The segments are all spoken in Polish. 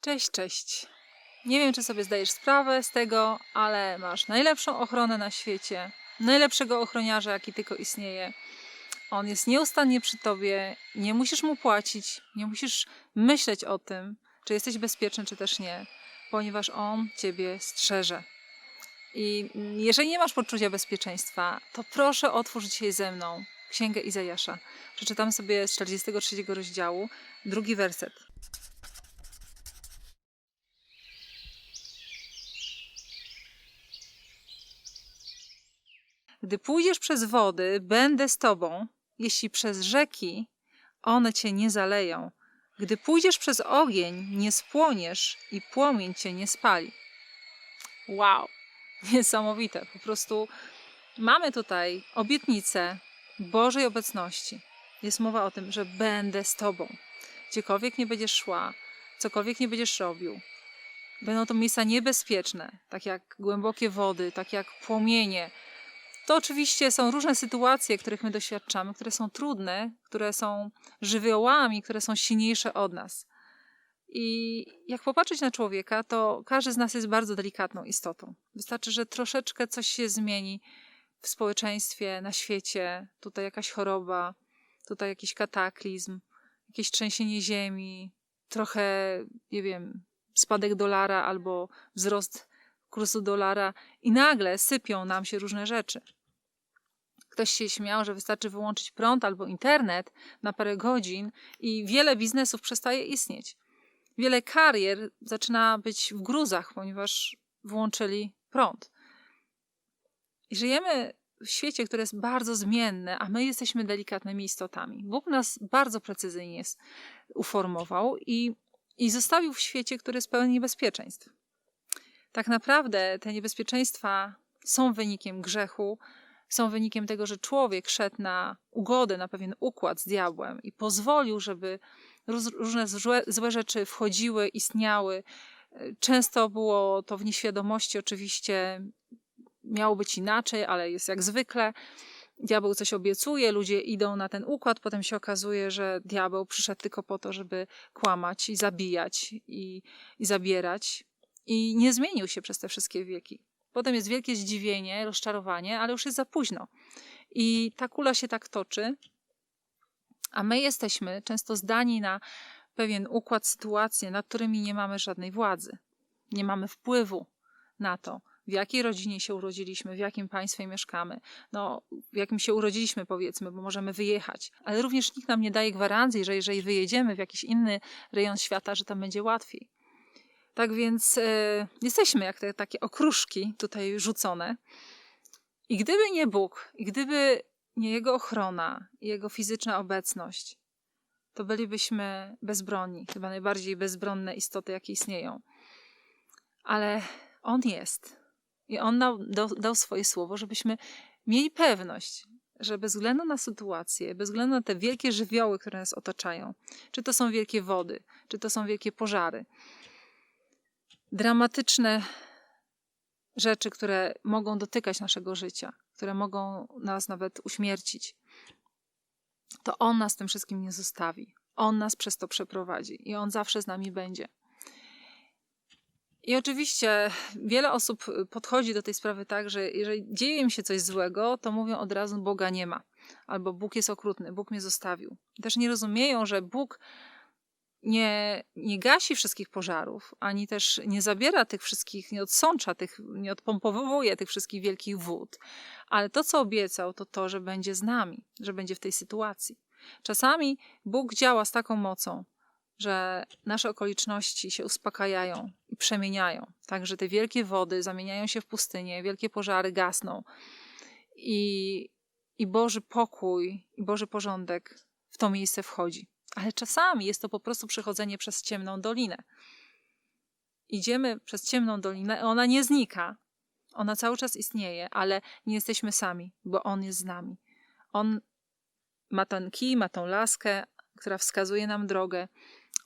Cześć, cześć. Nie wiem, czy sobie zdajesz sprawę z tego, ale masz najlepszą ochronę na świecie, najlepszego ochroniarza, jaki tylko istnieje. On jest nieustannie przy tobie, nie musisz mu płacić, nie musisz myśleć o tym, czy jesteś bezpieczny, czy też nie, ponieważ on ciebie strzeże. I jeżeli nie masz poczucia bezpieczeństwa, to proszę otwórz dzisiaj ze mną Księgę Izajasza. Przeczytamy sobie z 43 rozdziału, drugi werset. Gdy pójdziesz przez wody, będę z tobą, jeśli przez rzeki, one cię nie zaleją. Gdy pójdziesz przez ogień, nie spłoniesz i płomień cię nie spali. Wow, niesamowite. Po prostu mamy tutaj obietnicę Bożej obecności. Jest mowa o tym, że będę z tobą. Gdziekolwiek nie będziesz szła, cokolwiek nie będziesz robił. Będą to miejsca niebezpieczne, tak jak głębokie wody, tak jak płomienie, to oczywiście są różne sytuacje, których my doświadczamy, które są trudne, które są żywiołami, które są silniejsze od nas. I jak popatrzeć na człowieka, to każdy z nas jest bardzo delikatną istotą. Wystarczy, że troszeczkę coś się zmieni w społeczeństwie, na świecie, tutaj jakaś choroba, tutaj jakiś kataklizm, jakieś trzęsienie ziemi, trochę, nie wiem, spadek dolara albo wzrost kursu dolara i nagle sypią nam się różne rzeczy. Ktoś się śmiał, że wystarczy wyłączyć prąd albo internet na parę godzin i wiele biznesów przestaje istnieć. Wiele karier zaczyna być w gruzach, ponieważ włączyli prąd. I żyjemy w świecie, które jest bardzo zmienne, a my jesteśmy delikatnymi istotami. Bóg nas bardzo precyzyjnie uformował i, i zostawił w świecie, który jest pełen niebezpieczeństw. Tak naprawdę te niebezpieczeństwa są wynikiem grzechu, są wynikiem tego, że człowiek szedł na ugodę, na pewien układ z diabłem i pozwolił, żeby różne złe, złe rzeczy wchodziły, istniały. Często było to w nieświadomości, oczywiście miało być inaczej, ale jest jak zwykle. Diabeł coś obiecuje, ludzie idą na ten układ, potem się okazuje, że diabeł przyszedł tylko po to, żeby kłamać i zabijać i, i zabierać. I nie zmienił się przez te wszystkie wieki. Potem jest wielkie zdziwienie, rozczarowanie, ale już jest za późno. I ta kula się tak toczy, a my jesteśmy często zdani na pewien układ, sytuacje, nad którymi nie mamy żadnej władzy. Nie mamy wpływu na to, w jakiej rodzinie się urodziliśmy, w jakim państwie mieszkamy, no, w jakim się urodziliśmy, powiedzmy, bo możemy wyjechać. Ale również nikt nam nie daje gwarancji, że jeżeli wyjedziemy w jakiś inny rejon świata, że tam będzie łatwiej. Tak więc e, jesteśmy jak te takie okruszki tutaj rzucone. I gdyby nie Bóg, i gdyby nie Jego ochrona, Jego fizyczna obecność, to bylibyśmy bezbronni, chyba najbardziej bezbronne istoty, jakie istnieją. Ale On jest. I On dał, dał swoje słowo, żebyśmy mieli pewność, że bez względu na sytuację, bez względu na te wielkie żywioły, które nas otaczają, czy to są wielkie wody, czy to są wielkie pożary, dramatyczne rzeczy, które mogą dotykać naszego życia, które mogą nas nawet uśmiercić, to On nas tym wszystkim nie zostawi. On nas przez to przeprowadzi i On zawsze z nami będzie. I oczywiście wiele osób podchodzi do tej sprawy tak, że jeżeli dzieje im się coś złego, to mówią od razu: Boga nie ma, albo Bóg jest okrutny, Bóg mnie zostawił. Też nie rozumieją, że Bóg nie, nie gasi wszystkich pożarów, ani też nie zabiera tych wszystkich, nie odsącza tych, nie odpompowuje tych wszystkich wielkich wód. Ale to, co obiecał, to to, że będzie z nami, że będzie w tej sytuacji. Czasami Bóg działa z taką mocą, że nasze okoliczności się uspokajają i przemieniają. Także te wielkie wody zamieniają się w pustynię, wielkie pożary gasną. I, i Boży pokój, i Boży porządek w to miejsce wchodzi. Ale czasami jest to po prostu przechodzenie przez ciemną dolinę. Idziemy przez ciemną dolinę, ona nie znika. Ona cały czas istnieje, ale nie jesteśmy sami, bo On jest z nami. On ma ten kij, ma tą laskę, która wskazuje nam drogę.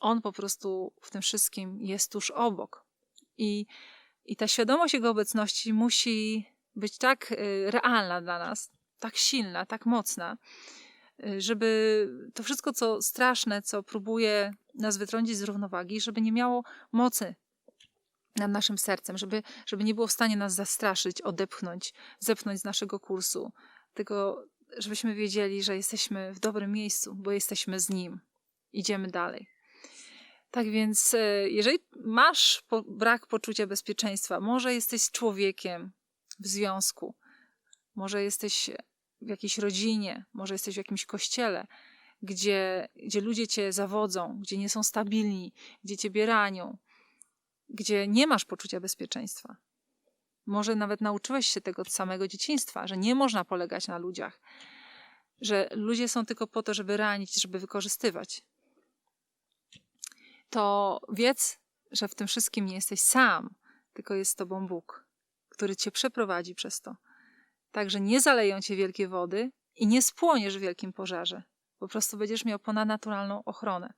On po prostu w tym wszystkim jest tuż obok. I, i ta świadomość Jego obecności musi być tak y, realna dla nas, tak silna, tak mocna, żeby to wszystko, co straszne, co próbuje nas wytrącić z równowagi, żeby nie miało mocy nad naszym sercem, żeby, żeby nie było w stanie nas zastraszyć, odepchnąć, zepchnąć z naszego kursu, tylko żebyśmy wiedzieli, że jesteśmy w dobrym miejscu, bo jesteśmy z Nim. Idziemy dalej. Tak więc, e, jeżeli masz po, brak poczucia bezpieczeństwa, może jesteś człowiekiem w związku, może jesteś w jakiejś rodzinie, może jesteś w jakimś kościele, gdzie, gdzie ludzie cię zawodzą, gdzie nie są stabilni, gdzie ciebie ranią, gdzie nie masz poczucia bezpieczeństwa. Może nawet nauczyłeś się tego od samego dzieciństwa, że nie można polegać na ludziach, że ludzie są tylko po to, żeby ranić, żeby wykorzystywać. To wiedz, że w tym wszystkim nie jesteś sam, tylko jest z tobą Bóg, który cię przeprowadzi przez to. Także nie zaleją cię wielkie wody i nie spłoniesz w wielkim pożarze. Po prostu będziesz miał ponadnaturalną ochronę.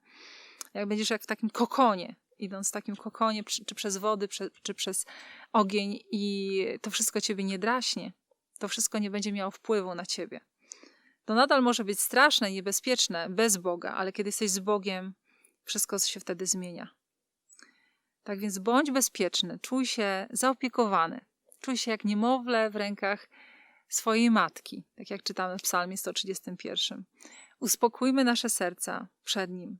Jak będziesz jak w takim kokonie, idąc w takim kokonie, czy przez wody, czy przez ogień, i to wszystko ciebie nie draśnie, to wszystko nie będzie miało wpływu na ciebie. To nadal może być straszne, niebezpieczne bez Boga, ale kiedy jesteś z Bogiem, wszystko się wtedy zmienia. Tak więc bądź bezpieczny, czuj się zaopiekowany, czuj się jak niemowlę w rękach swojej matki, tak jak czytamy w Psalmie 131. Uspokójmy nasze serca przed Nim.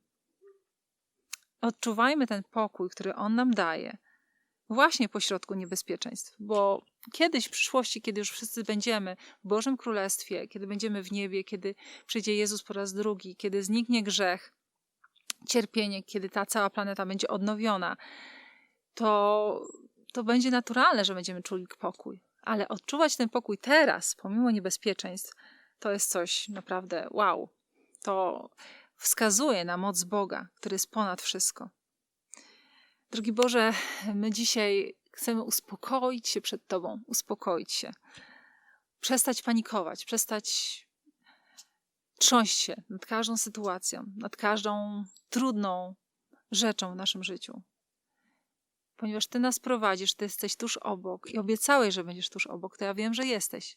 Odczuwajmy ten pokój, który On nam daje, właśnie pośrodku niebezpieczeństw, bo kiedyś w przyszłości, kiedy już wszyscy będziemy w Bożym Królestwie, kiedy będziemy w niebie, kiedy przyjdzie Jezus po raz drugi, kiedy zniknie grzech, cierpienie, kiedy ta cała planeta będzie odnowiona, to, to będzie naturalne, że będziemy czuli pokój. Ale odczuwać ten pokój teraz, pomimo niebezpieczeństw, to jest coś naprawdę wow. To wskazuje na moc Boga, który jest ponad wszystko. Drogi Boże, my dzisiaj chcemy uspokoić się przed Tobą, uspokoić się. Przestać panikować, przestać trząść się nad każdą sytuacją, nad każdą trudną rzeczą w naszym życiu. Ponieważ Ty nas prowadzisz, Ty jesteś tuż obok i obiecałeś, że będziesz tuż obok, to ja wiem, że jesteś.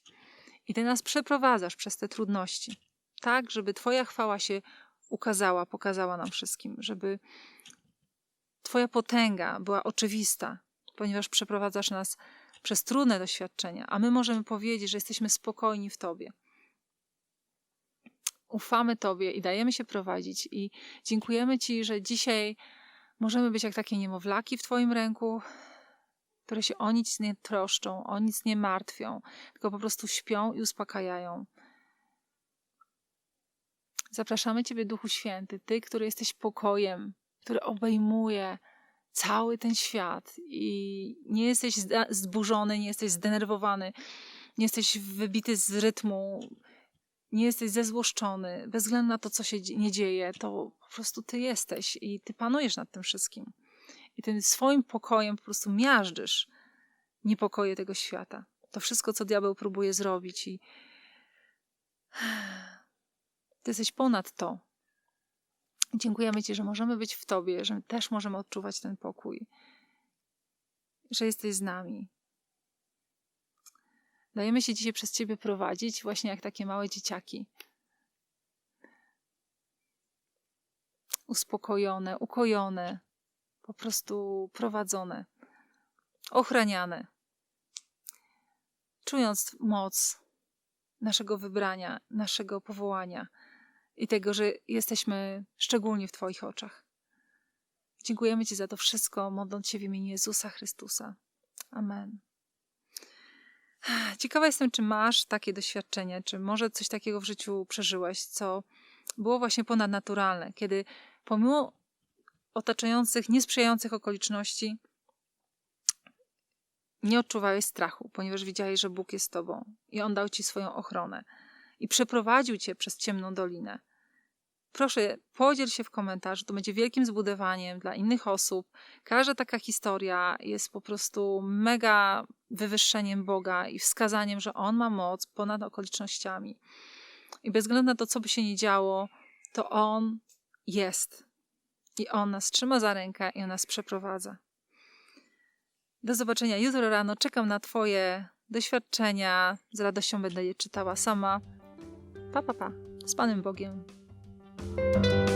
I Ty nas przeprowadzasz przez te trudności, tak, żeby Twoja chwała się ukazała, pokazała nam wszystkim, żeby Twoja potęga była oczywista, ponieważ przeprowadzasz nas przez trudne doświadczenia, a my możemy powiedzieć, że jesteśmy spokojni w Tobie ufamy Tobie i dajemy się prowadzić. I dziękujemy Ci, że dzisiaj możemy być jak takie niemowlaki w Twoim ręku, które się o nic nie troszczą, o nic nie martwią, tylko po prostu śpią i uspokajają. Zapraszamy Ciebie, Duchu Święty, Ty, który jesteś pokojem, który obejmuje cały ten świat i nie jesteś zburzony, nie jesteś zdenerwowany, nie jesteś wybity z rytmu, nie jesteś zezłoszczony, bez względu na to, co się nie dzieje, to po prostu ty jesteś i ty panujesz nad tym wszystkim. I tym swoim pokojem po prostu miażdżysz niepokoje tego świata. To wszystko, co diabeł próbuje zrobić i ty jesteś ponad to. Dziękujemy Ci, że możemy być w Tobie, że też możemy odczuwać ten pokój, że jesteś z nami, Dajemy się dzisiaj przez Ciebie prowadzić, właśnie jak takie małe dzieciaki. Uspokojone, ukojone, po prostu prowadzone, ochraniane. Czując moc naszego wybrania, naszego powołania i tego, że jesteśmy szczególnie w Twoich oczach. Dziękujemy Ci za to wszystko, modląc się w imieniu Jezusa Chrystusa. Amen. Ciekawa jestem, czy masz takie doświadczenie, czy może coś takiego w życiu przeżyłeś, co było właśnie ponadnaturalne, kiedy pomimo otaczających, niesprzyjających okoliczności, nie odczuwałeś strachu, ponieważ widziałeś, że Bóg jest z tobą i On dał ci swoją ochronę i przeprowadził cię przez ciemną dolinę. Proszę, podziel się w komentarzu, to będzie wielkim zbudowaniem dla innych osób. Każda taka historia jest po prostu mega wywyższeniem Boga i wskazaniem, że On ma moc ponad okolicznościami. I bez względu na to, co by się nie działo, to On jest. I On nas trzyma za rękę i On nas przeprowadza. Do zobaczenia jutro rano. Czekam na Twoje doświadczenia. Z radością będę je czytała sama. Pa, pa, pa. Z Panem Bogiem. Música